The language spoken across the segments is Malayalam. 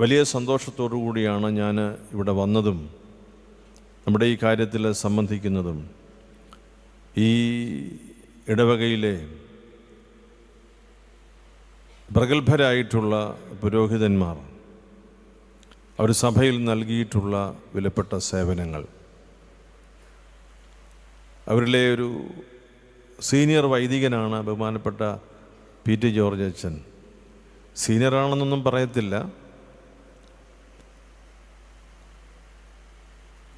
വലിയ സന്തോഷത്തോടു കൂടിയാണ് ഞാൻ ഇവിടെ വന്നതും നമ്മുടെ ഈ കാര്യത്തിൽ സംബന്ധിക്കുന്നതും. ഈ ഇടവകയിലെ പ്രഗത്ഭരായിട്ടുള്ള പുരോഹിതന്മാർ അവർ സഭയിൽ നൽകിയിട്ടുള്ള വിലപ്പെട്ട സേവനങ്ങൾ. അവരിലെ ഒരു സീനിയർ വൈദികനാണ് ബഹുമാനപ്പെട്ട പി ടി ജോർജ് അച്ഛൻ. സീനിയറാണെന്നൊന്നും പറയത്തില്ല.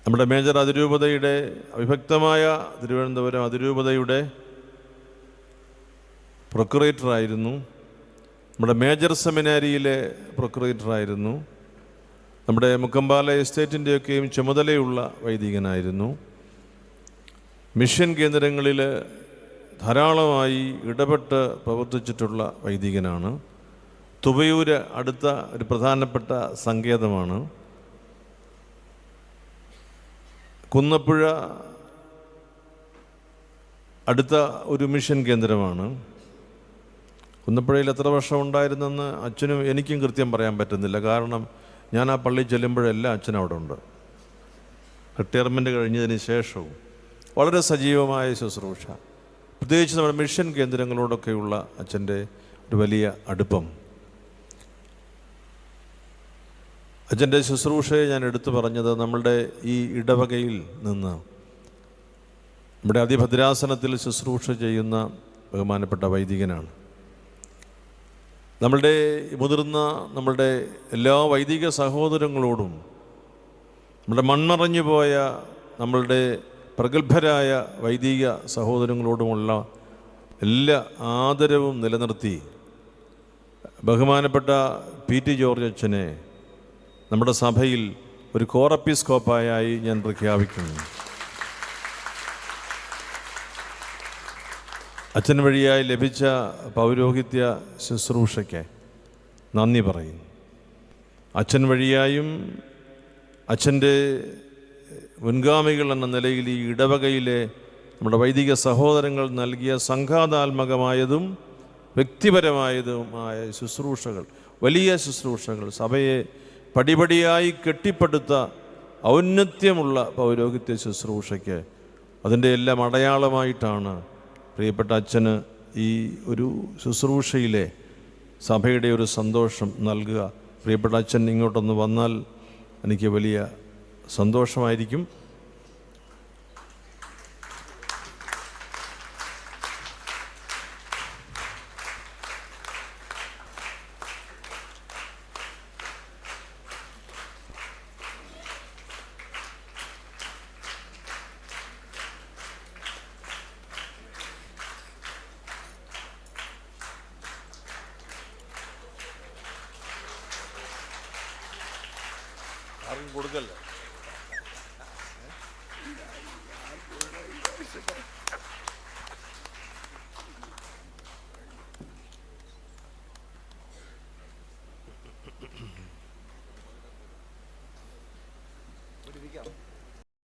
നമ്മുടെ മേജർ അതിരൂപതയുടെ അവിഭക്തമായ തിരുവനന്തപുരം അതിരൂപതയുടെ പ്രൊക്കുറേറ്ററായിരുന്നു നമ്മുടെ മേജർ സെമിനാരിയിലെ പ്രൊക്കുറേറ്ററായിരുന്നു നമ്മുടെ മുക്കമ്പാല എസ്റ്റേറ്റിന്റെയൊക്കെയും ചുമതലയുള്ള വൈദികനായിരുന്നു. മിഷൻ കേന്ദ്രങ്ങളിൽ ധാരാളമായി ഇടപെട്ട് പ്രവർത്തിച്ചിട്ടുള്ള വൈദികനാണ്. തുവയൂര് അടുത്ത ഒരു പ്രധാനപ്പെട്ട സങ്കേതമാണ്. കുന്നപ്പുഴ അടുത്ത ഒരു മിഷൻ കേന്ദ്രമാണ്. കുന്നപ്പുഴയിൽ എത്ര വർഷം ഉണ്ടായിരുന്നെന്ന് അച്ഛനും എനിക്കും കൃത്യം പറയാൻ പറ്റുന്നില്ല. കാരണം ഞാൻ ആ പള്ളി ചെല്ലുമ്പോഴെല്ലാം അച്ഛൻ അവിടെ ഉണ്ട്. റിട്ടയർമെന്റ് കഴിഞ്ഞതിന് ശേഷവും. വളരെ സജീവമായ ശുശ്രൂഷ. പ്രത്യേകിച്ച് നമ്മുടെ മിഷൻ കേന്ദ്രങ്ങളോടൊക്കെയുള്ള അച്ഛന്റെ ഒരു വലിയ അടുപ്പം. അച്ഛന്റെ ശുശ്രൂഷയെ ഞാൻ എടുത്തു പറഞ്ഞത് നമ്മളുടെ ഈ ഇടവകയിൽ നിന്ന്. നമ്മുടെ അതിഭദ്രാസനത്തിൽ ശുശ്രൂഷ ചെയ്യുന്ന ബഹുമാനപ്പെട്ട വൈദികനാണ്. നമ്മളുടെ മുതിർന്ന നമ്മളുടെ എല്ലാ വൈദിക സഹോദരങ്ങളോടും നമ്മുടെ മൺമറഞ്ഞു പോയ നമ്മളുടെ പ്രഗത്ഭരായ വൈദിക സഹോദരങ്ങളോടുമുള്ള എല്ലാ ആദരവും നിലനിർത്തി ബഹുമാനപ്പെട്ട പി ടി ജോർജ് അച്ഛനെ നമ്മുടെ സഭയിൽ ഒരു കോറപ്പിസ്കോപ്പായി ഞാൻ പ്രഖ്യാപിക്കുന്നു. അച്ഛൻ വഴിയായി ലഭിച്ച പൗരോഹിത്യ ശുശ്രൂഷയ്ക്ക് നന്ദി പറയും അച്ഛൻ വഴിയായും അച്ഛന്റെ മുൻഗാമികൾ എന്ന നിലയിൽ ഈ ഇടവകയിലെ നമ്മുടെ വൈദിക സഹോദരങ്ങൾ നൽകിയ സംഘാതാത്മകമായതും വ്യക്തിപരമായതുമായ ശുശ്രൂഷകൾ വലിയ ശുശ്രൂഷകൾ സഭയെ പടിപടിയായി കെട്ടിപ്പടുത്ത ഔന്നത്യമുള്ള പൗരോഹിത്യ ശുശ്രൂഷയ്ക്ക് അതിന്റെ എല്ലാം അടയാളമായിട്ടാണ് പ്രിയപ്പെട്ട അച്ഛന് ഈ ഒരു ശുശ്രൂഷയിലെ സഭയുടെ ഒരു സന്തോഷം നൽകുക. പ്രിയപ്പെട്ട അച്ഛൻ ഇങ്ങോട്ടൊന്ന് വന്നാൽ എനിക്ക് വലിയ സന്തോഷമായിരിക്കും. ആർക്കും കൊടുക്കല്ല